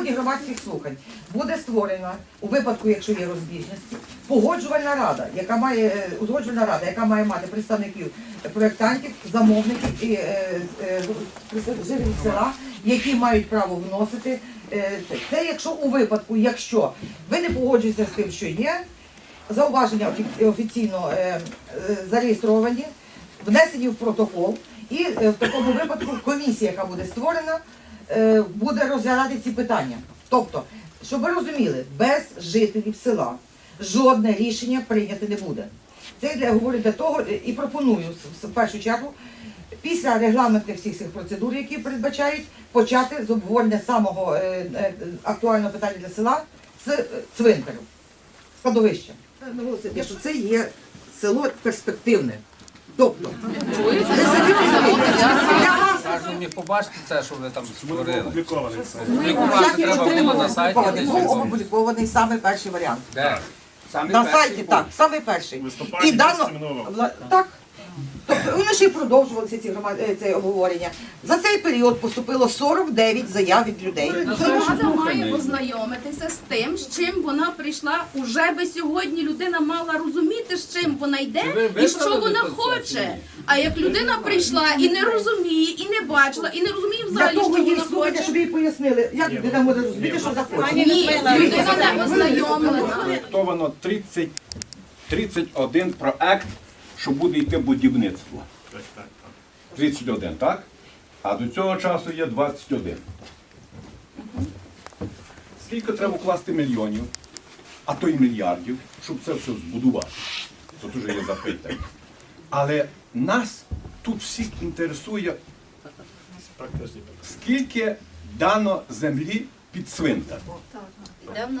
ході громадських слухань буде створена у випадку, якщо є розбіжності, погоджувальна рада, яка має е, узгоджувальна рада, яка має мати представників проєктантів, замовників і е, е, жителів села, які мають право вносити е, це. Це якщо у випадку, якщо ви не погоджуєтеся з тим, що є, зауваження офіційно зареєстровані, внесені в протокол, і в такому випадку комісія, яка буде створена, буде розглядати ці питання. Тобто, щоб ви розуміли, без жителів села жодне рішення прийняти не буде. Це я говорю для того е, і пропоную в- першу чергу після регламентних всіх цих процедур, які передбачають, почати з обговорення самого е, е, актуального питання для села з е, цвинтарю, складовища. Наголосити, що це є село перспективне. Тобто, ви самі розумієте, побачити це, що ви там створили. Опублікований все. Публікувати як я треба було на сайті опублікований, десь. був опублікований саме перший варіант. Де? На сайті, так, саме перший. Листопаді І дано 27. Вла- так. Тобто вони ще й продовжувалися ці громад... е, це обговорення. За цей період поступило 49 заяв від людей. Влада має ознайомитися з тим, з чим вона прийшла. Уже би сьогодні людина мала розуміти, з чим вона йде і що вона хоче. А як людина прийшла і не розуміє, і не бачила, і не розуміє взагалі, того що вона слухання, щоб хоче. їй пояснили, як людина може розуміти, що захоче. Ні, людина не ознайомлена. Проєктовано 30, 31 проект, що буде йти будівництво. Так, так, так. 31, так? А до цього часу є 21. Скільки треба вкласти мільйонів, а то й мільярдів, щоб це все збудувати? Тут уже є запитання. Але нас тут всіх інтересує, скільки дано землі під цвинтар.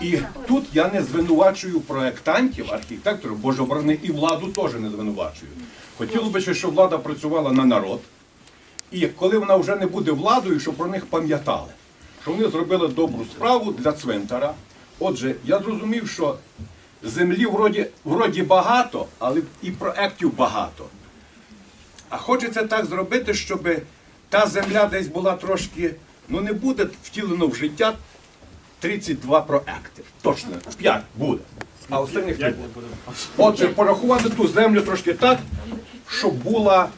І тут я не звинувачую проєктантів, архітекторів, Боже оборони, і владу теж не звинувачую. Хотілося б, щоб влада працювала на народ. І коли вона вже не буде владою, щоб про них пам'ятали, що вони зробили добру справу для цвинтара. Отже, я зрозумів, що землі вроді, вроді багато, але і проєктів багато. А хочеться так зробити, щоб та земля десь була трошки, ну не буде втілено в життя 32 проекти. Точно, 5 буде. А останніх не буде. Отже, порахувати ту землю трошки так, щоб була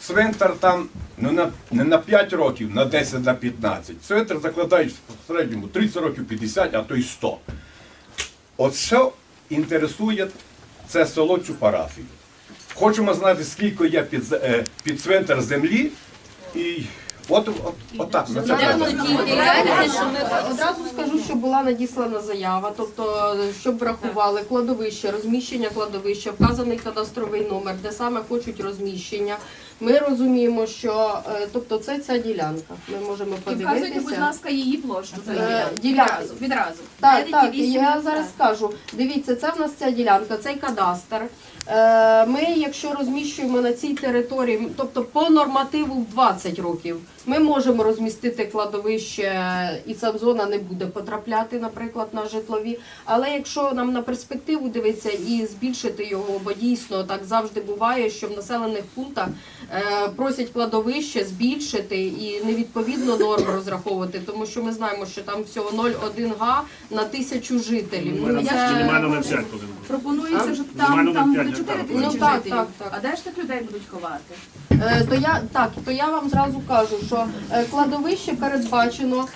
цвинтар там не на, не на 5 років, на 10, на 15. Цвинтар закладають в середньому 30 років 50, а то й 100. От що інтересує це село цю парафію. Хочемо знати, скільки є під, е, під цвинтар землі, і от, от, от так. На треба. Одразу скажу, що була надіслана заява, тобто щоб врахували кладовище, розміщення кладовища, вказаний кадастровий номер, де саме хочуть розміщення. Ми розуміємо, що е, тобто це ця ділянка. Ми можемо І вказуйте, будь ласка, її площу. за Е, ділянку. ділянку. Відразу, відразу. Так, так, я зараз скажу. Дивіться, це в нас ця ділянка, цей кадастр. Е, Ми, якщо розміщуємо на цій території, тобто по нормативу в 20 років, ми можемо розмістити кладовище, і ця зона не буде потрапляти, наприклад, на житлові. Але якщо нам на перспективу дивитися і збільшити його, бо дійсно так завжди буває, що в населених пунктах просять кладовище збільшити і невідповідно норм розраховувати, тому що ми знаємо, що там всього 0,1 га на тисячу жителів. Ну, я... мінімально на 5 повинен бути. Пропонується Нормально там, там до буде 4 гектарів. тисячі Ну, так, жителів. так, так. А де ж тих людей будуть ховати? Е, то я так, то я вам зразу кажу, що е, кладовище передбачено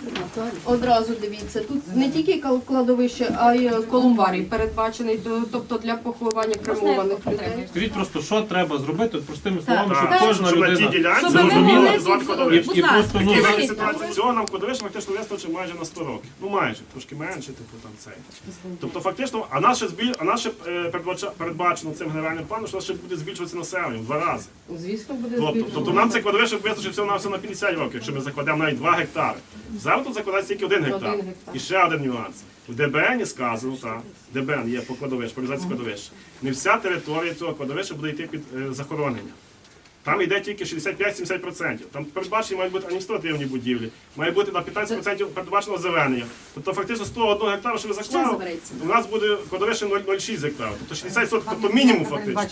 одразу. Дивіться, тут не тільки кладовище, а й е, колумбарій передбачений, то- тобто для поховання кремованих людей. Скажіть просто, що треба зробити простими словами, щоб кожна людина зрозуміла і, і просто ну ситуації цього нам кладовище фактично вистачить майже на 100 років. Ну майже, трошки менше, типу там цей. Тобто фактично, а наше збіль, а наше передбача- передбачено цим генеральним планом, що ще буде збільшуватися населення в два рази. Звісно, буде Тобто, тобто нам це кладовище вистачить всього на все на 50 років, якщо ми закладемо навіть 2 гектари. Зараз тут закладається тільки 1 гектар. І ще один нюанс. В ДБН сказано, так, ДБН є по кладовищу, по організації кладовища. Не вся територія цього кладовища буде йти під е, захоронення. Там йде тільки 65-70%. Там передбачені мають бути адміністративні будівлі, має бути на 15% передбачено зеленення. Тобто фактично з того одного гектару, що ви заклали, у нас буде кладовище 0,06 гектарів. Тобто 60 тобто мінімум фактично.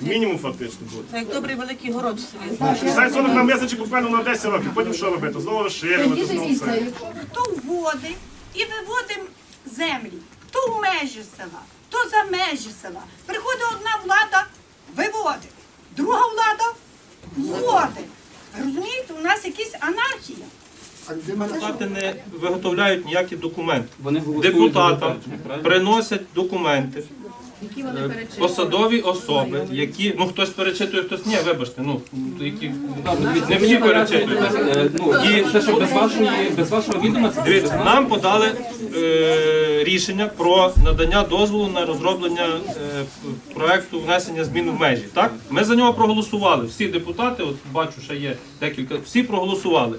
Мінімум фактично буде. Це як добрий великий город в селі. 60 соток нам вистачить буквально на 10 років. Потім що робити? Знову розширювати, знову все. якщо То в води і виводимо землі, то в межі села, то за межі села. Приходить одна влада, виводить, друга влада вводить. Розумієте, у нас якась анархія. Депутати не виготовляють ніякі документи. Депутатам приносять документи. Які вони е, перечислюють? Посадові особи, які ну хтось перечитує, хтось ні, вибачте, ну які не всі перечитують. Е, Ну, і те, що без вашої, без вашого відома, це Дивіться, нам подали е, рішення про надання дозволу на розроблення е, проекту внесення змін в межі. Так, ми за нього проголосували. Всі депутати, от бачу, ще є декілька, всі проголосували.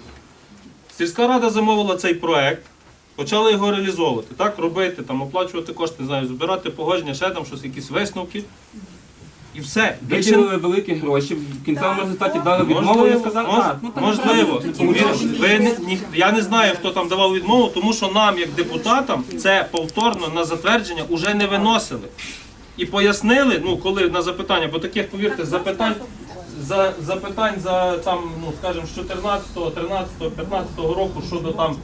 Сільська рада замовила цей проект, почали його реалізовувати, так, робити, там, оплачувати кошти, не знаю, збирати погодження, ще там щось, якісь висновки. І все. Більше виділили великі гроші, в кінцевому результаті дали відмову і Можливо, сказали, мож- а, ну так можливо. Ви- ви не- ні- я не знаю, хто там давав відмову, тому що нам, як депутатам, це повторно на затвердження вже не виносили. І пояснили, ну коли на запитання, бо таких, повірте, запитань за запитань за там, ну скажімо, з 14, 13, 15 року щодо там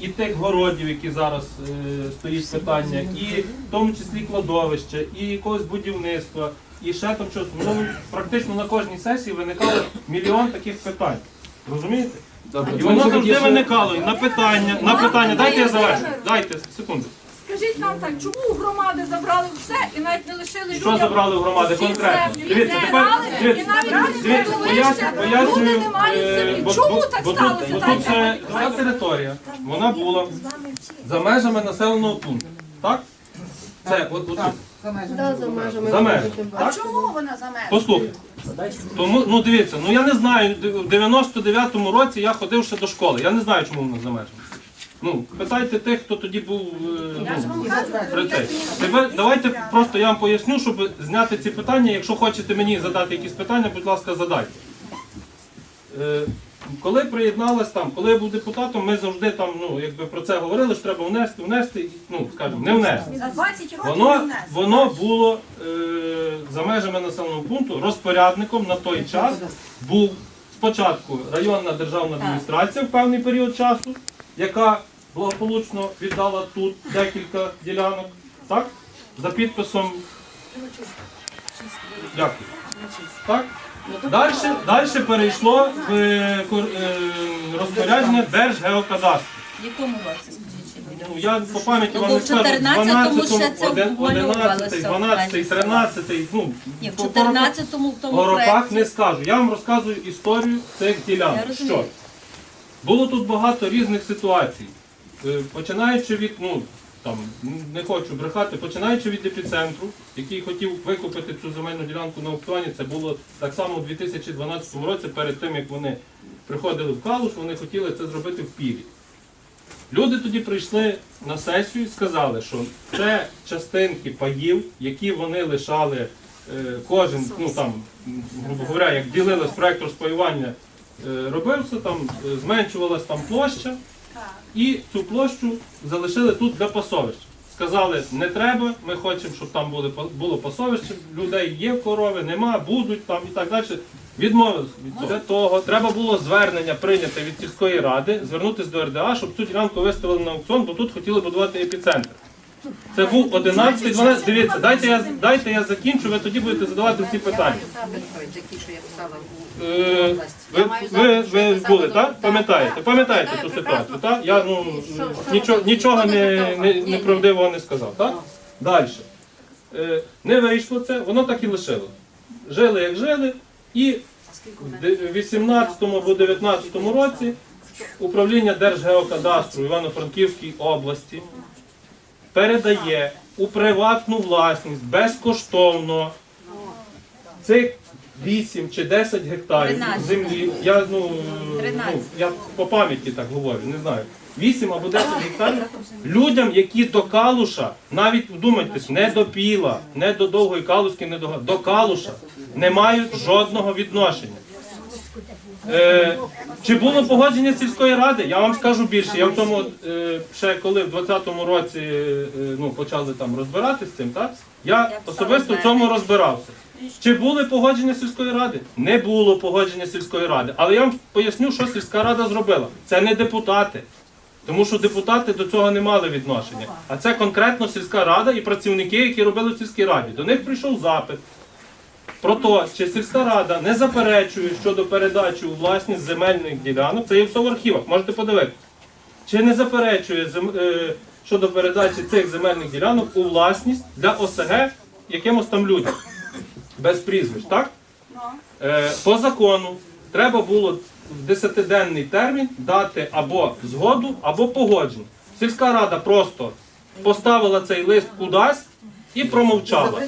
і тих городів, які зараз е, стоїть питання, і в тому числі кладовища, і якогось будівництва, і ще там щось. Ну практично на кожній сесії виникало мільйон таких питань. Розумієте? Добре, І воно завжди виникало і на питання, на питання. Дайте я завершу. Дайте секунду. Скажіть нам так, чому у громади забрали все і навіть не лишили Що людям забрали у громади всі конкретно? землі, Дивіться, і тепер дивіться, і навіть дивіться, кладовища, поясню, пояснюю, люди не мають е, землі. бо- Чому бо- так бо тут- сталося? Бо Дайте тут це ця територія, вона була за межами населеного пункту. Так? Це от, от, Так, за межами. Так? Чому вона за мене? Послухайте. Тому, ну дивіться, ну я не знаю, в 99-му році я ходив ще до школи. Я не знаю, чому воно за межами. Ну, питайте тих, хто тоді був е, ну, при цей. Давайте просто я вам поясню, щоб зняти ці питання. Якщо хочете мені задати якісь питання, будь ласка, задайте. Е, коли приєдналась там, коли я був депутатом, ми завжди там, ну, якби про це говорили, що треба внести, внести, і, ну, скажімо, не внести. За 20 років не Воно, внесли. воно було е, за межами населеного пункту розпорядником на той час був спочатку районна державна адміністрація в певний період часу, яка благополучно віддала тут декілька ділянок, так? За підписом. Дякую. Так? Далі, далі перейшло в е, е, розпорядження Держгеокадастру. В якому році. Ну, я по пам'яті Ну, вам бо не в скажу. 14-му ще це 11, обмалювалося 12, 13, ну, Ні, в по- 14-му в тому роках проєкті. не скажу. Я вам розказую історію цих Я ділянок. розумію. Що? Було тут багато різних ситуацій. Е, Починаючи від, ну, там, не хочу брехати, починаючи від епіцентру, який хотів викупити цю земельну ділянку на аукціоні, це було так само у 2012 році, перед тим як вони приходили в Калуш, вони хотіли це зробити в Пірі. Люди тоді прийшли на сесію і сказали, що це частинки паїв, які вони лишали е, кожен, ну там, грубо говоря, як ділилось проект розпаювання, е, робився, там е, зменшувалась там площа, і цю площу залишили тут для пасовища. Сказали, не треба, ми хочемо, щоб там були, було пасовище, людей є корови, нема, будуть там і так далі. Відмовилися від цього. Того треба було звернення прийняти від сільської ради, звернутися до РДА, щоб цю ділянку виставили на аукціон, бо тут хотіли будувати епіцентр. Це був 11 12 Дивіться, дайте я дайте я закінчу, ви тоді будете задавати всі питання. Е, Ви, ви, ви були, так? Пам'ятаєте? Пам'ятаєте ту ситуацію, так? Я ну нічого, нічого не, не, неправдивого не сказав, так? Далі. Е, Не вийшло це, воно так і лишило. Жили як жили, і в 18 або 19 році управління Держгеокадастру Івано-Франківській області передає у приватну власність безкоштовно цих 8 чи 10 гектарів 13. землі. Я, ну, ну, я по пам'яті так говорю, не знаю. 8 або 10 гектарів людям, які до Калуша, навіть вдумайтесь, не до Піла, не до Довгої Калуськи, не до, до Калуша, не мають жодного відношення. Е, чи було погодження сільської ради? Я вам скажу більше. Я в тому е, ще коли в 20-му році е, ну, почали там розбиратись з цим, так? Я особисто в цьому розбирався. Чи були погодження сільської ради? Не було погодження сільської ради. Але я вам поясню, що сільська рада зробила. Це не депутати. Тому що депутати до цього не мали відношення. А це конкретно сільська рада і працівники, які робили в сільській раді. До них прийшов запит про те, чи сільська рада не заперечує щодо передачі у власність земельних ділянок. Це є все в архівах, можете подивитися. Чи не заперечує зем- е, щодо передачі цих земельних ділянок у власність для ОСГ якимось там людям без прізвищ, так? Е, по закону треба було в 10-денний термін дати або згоду, або погодження. Сільська рада просто поставила цей лист кудись і промовчала.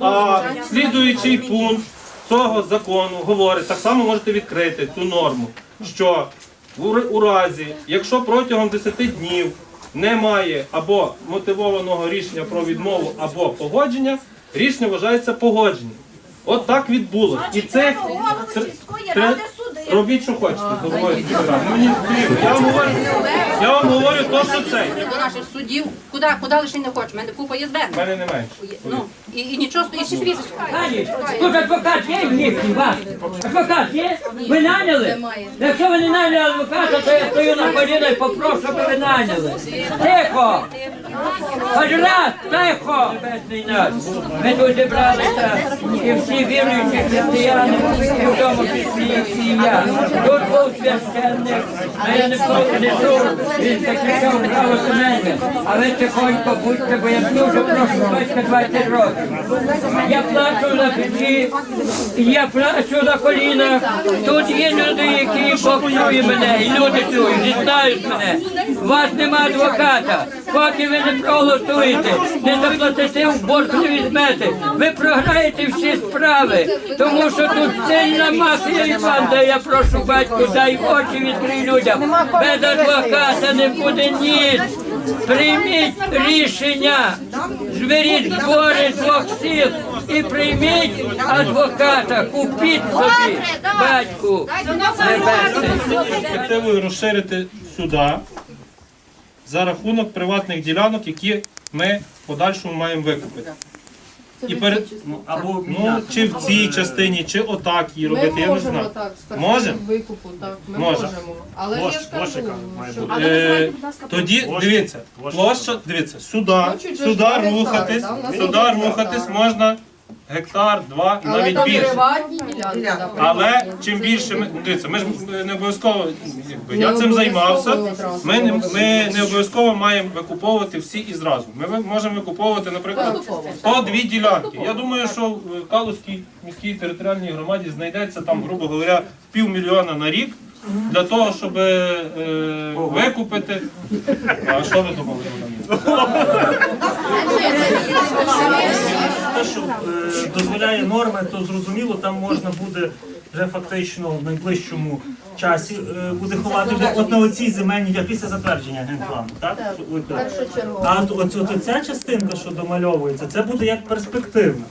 А слідуючий пункт цього закону говорить, так само можете відкрити цю норму, що у, разі, якщо протягом 10 днів немає або мотивованого рішення про відмову, або погодження, рішення вважається погодженням. От так відбулося. І це Тре- робіть, що хочете. ради. Мені. Я вам говорю, я вам говорю то, що це. до наших судів, куди, куди лише не хочеш. У мене купа є В У мене не менше. Ну, і, і нічого, і ще прізвище. Тут адвокат є в їхній, ваш? Адвокат є? Ви наняли? Якщо ви не наняли адвоката, то я стою на коліна і попрошу, щоб ви наняли. Тихо! Хоч раз, тихо! Небесний наш. Ми тут зібралися, і всі віруючі християни, і в тому числі і я. Тут був священник, а я не несу, він захищав право мене. А ви тихонько будьте, бо я дуже прошу батька 20 років. Я плачу на печі, я плачу на колінах. Тут є люди, які чує мене, і люди чують, і знають мене. У вас нема адвоката. Поки ви не проголосуєте, не заплатите в борг не візьмете. Ви програєте всі справи, тому що тут сильна мафія і банда. Я прошу батьку, дай очі відкрий людям. Без адвоката не буде ніч. Прийміть рішення, зберіть збори двох сил і прийміть адвоката, купіть собі, батьку. Небесний. розширити сюди за рахунок приватних ділянок, які ми в подальшому маємо викупити. І перед Або ну чи в цій частині, чи отак її Ми робити, я не можемо знаю. так, з Може? викупу, так, ми Може. можемо. Але я Площ- ж кажу, має що бути? Е, тоді Площа. дивіться, Площа. площа, дивіться, сюди, Хочуть же сюди два гектари, рухатись, да? У нас сюди рухатись можна гектар, два, але навіть там більше. приватні ділянки. да, Але чим більше ми ну, дивіться, ми ж не обов'язково якби, Не я цим займався. одразу. Ми не ми не обов'язково маємо викуповувати всі і зразу. Ми ви- можемо викуповувати, наприклад, Поступово. по дві ділянки. Я думаю, що в Калузькій міській територіальній громаді знайдеться там, грубо говоря, півмільйона на рік. Для того, щоб е, викупити. А що ви думали? Те, що е, дозволяє норми, то зрозуміло, там можна буде вже фактично в найближчому часі е, буде ховати вже от на оцій земельній я після затвердження генплану. Так? От, так. Першочергово. А от, от, от ця частинка, що домальовується, це буде як перспективна.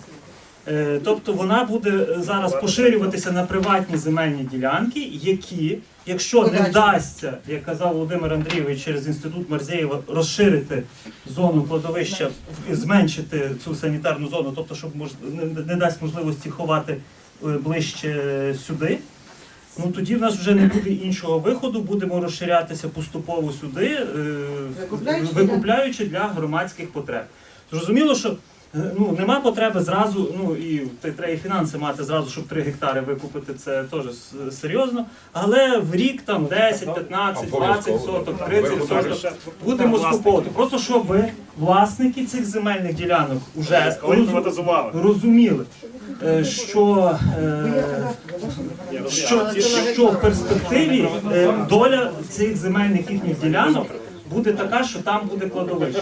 Е, Тобто вона буде е, зараз поширюватися на приватні земельні ділянки, які, якщо не вдасться, як казав Володимир Андрійович через інститут Марзєєва, розширити зону кладовища, зменшити цю санітарну зону, тобто, щоб не, дасть можливості ховати е, ближче сюди. Ну тоді в нас вже не буде іншого виходу, будемо розширятися поступово сюди, Викупляючи, для громадських потреб. Зрозуміло, що ну, нема потреби зразу, ну і треба і фінанси мати зразу, щоб 3 гектари викупити, це теж серйозно. Але в рік там 10, 15, 20 соток, 30 соток будемо скуповувати. Просто щоб власники цих земельних ділянок вже розуміли, е, що, е, що, що в перспективі е, доля цих земельних їхніх ділянок буде така, що там буде кладовище.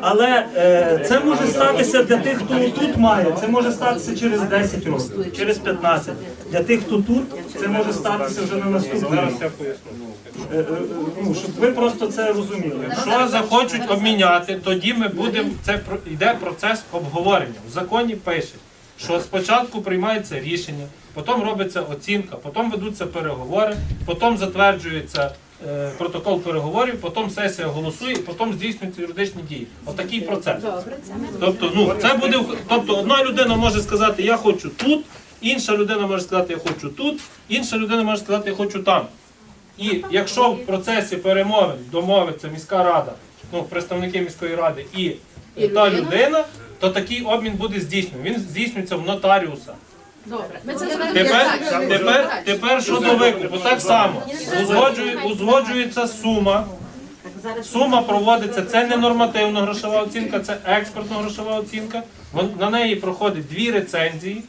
Але е, це може статися для тих, хто тут має, це може статися через 10 років, через 15. Для тих, хто тут, це може статися вже на наступний рік. Е, е, ну, щоб ви просто це розуміли. Якщо захочуть обміняти, тоді ми будемо це про- йде процес обговорення. В законі пише, що спочатку приймається рішення, потім робиться оцінка, потім ведуться переговори, потім затверджується протокол переговорів, потім сесія голосує, і потім здійснюються юридичні дії. Отакий процес. Тобто, ну це буде тобто, одна людина може сказати, я хочу тут, інша людина може сказати, я хочу тут, інша людина може сказати, я хочу там. І якщо в процесі перемовин домовиться міська рада, ну представники міської ради і, та людина, то такий обмін буде здійснений. Він здійснюється в нотаріуса. Добре. Ми це Тепер, тепер, тепер щодо викупу, так само узгоджує, узгоджується сума. Сума проводиться, це не нормативна грошова оцінка, це експортна грошова оцінка. Вон- На неї проходить дві рецензії.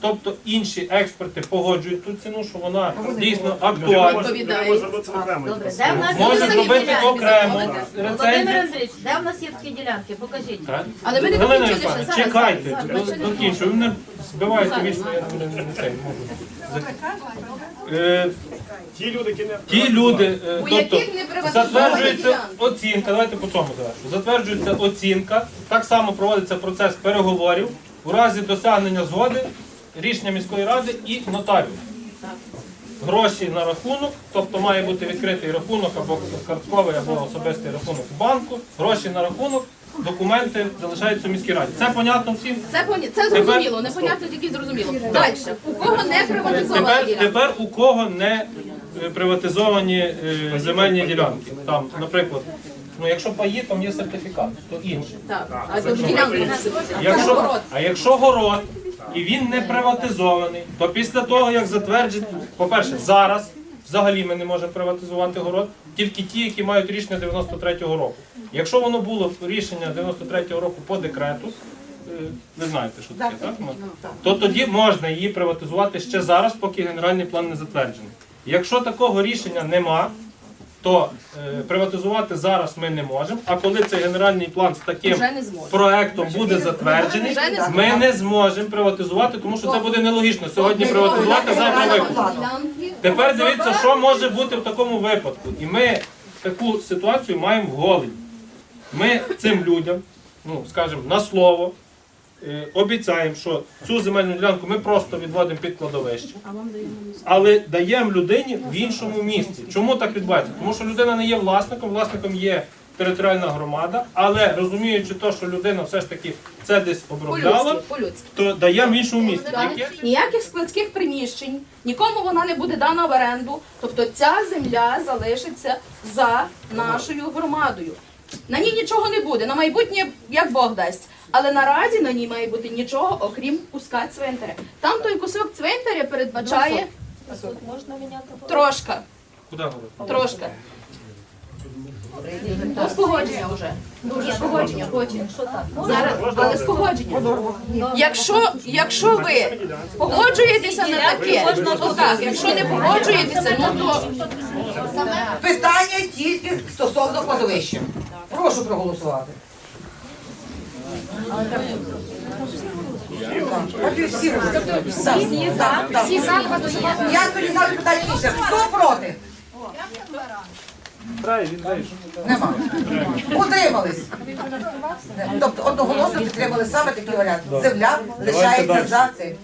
Тобто інші експерти погоджують ту ціну, що вона дійсно актуальна. Зробити окремо. Де в нас Може є зробити ділянки? окремо Володимир рецензію. Андрійович, де в нас є такі ділянки? Покажіть. Так? Але ми не Галина закінчили ще. Зараз, чекайте, зараз, докінчу. Ви мене збиваєте вічно, я не, не, не, цей, можу. Е, Ті люди, які не Ті люди, е, тобто яких не приватизовані затверджується ділянки. оцінка, давайте по цьому завершу. Затверджується оцінка, так само проводиться процес переговорів у разі досягнення згоди, рішення міської ради і нотаріус. Гроші на рахунок, тобто має бути відкритий рахунок або картковий, або особистий рахунок в банку, гроші на рахунок, документи залишаються в міській раді. Це понятно всім? Це поня- це Тепер- зрозуміло, непонятно тільки зрозуміло. Далі. У кого не приватизована Тепер, ділянка? тепер у кого не е, приватизовані е, земельні ділянки. Там, наприклад, ну якщо паї, там є сертифікат, то інше. Так, а то ділянка не Якщо, а якщо город і він не приватизований, то після того, як затверджить, по-перше, зараз взагалі ми не можемо приватизувати город, тільки ті, які мають рішення 93-го року. Якщо воно було рішення 93-го року по декрету, е, ви знаєте, що таке, так? То тоді можна її приватизувати ще зараз, поки генеральний план не затверджений. Якщо такого рішення нема, то е, приватизувати зараз ми не можемо. А коли цей генеральний план з таким Вже не зможемо. проектом буде затверджений, Вже не ми не зможемо приватизувати, тому що це буде нелогічно. Сьогодні приватизувати, завтра викупити. Тепер дивіться, що може бути в такому випадку. І ми таку ситуацію маємо в голові. Ми цим людям, ну скажімо, на слово. Е, Обіцяємо, що цю земельну ділянку ми просто відводимо під кладовище, але даємо людині в іншому місці. Чому так відбувається? Тому що людина не є власником, власником є територіальна громада, але розуміючи те, що людина все ж таки це десь обробляла, то даємо в іншому місці. Ніяких складських приміщень, нікому вона не буде дана в оренду. Тобто ця земля залишиться за нашою громадою. На ній нічого не буде. На майбутнє як Бог дасть. Але наразі на ній має бути нічого, окрім куска цвинтаря. Там той кусок цвинтаря передбачає Можна міняти? Трошка. Куди говорити? Трошка. Ну, з погодження вже. Вже з погодження потім. Зараз, але з погодження. Якщо, якщо ви погоджуєтеся на таке, то так, якщо не погоджуєтеся, ну то Питання тільки стосовно кладовища. Прошу проголосувати. Так, і всі всі за. Всі Я тоді ставлю питання інше. Хто проти? Нема. Утримались. Тобто одноголосно підтримали саме такий варіант. Земля лишається за цим.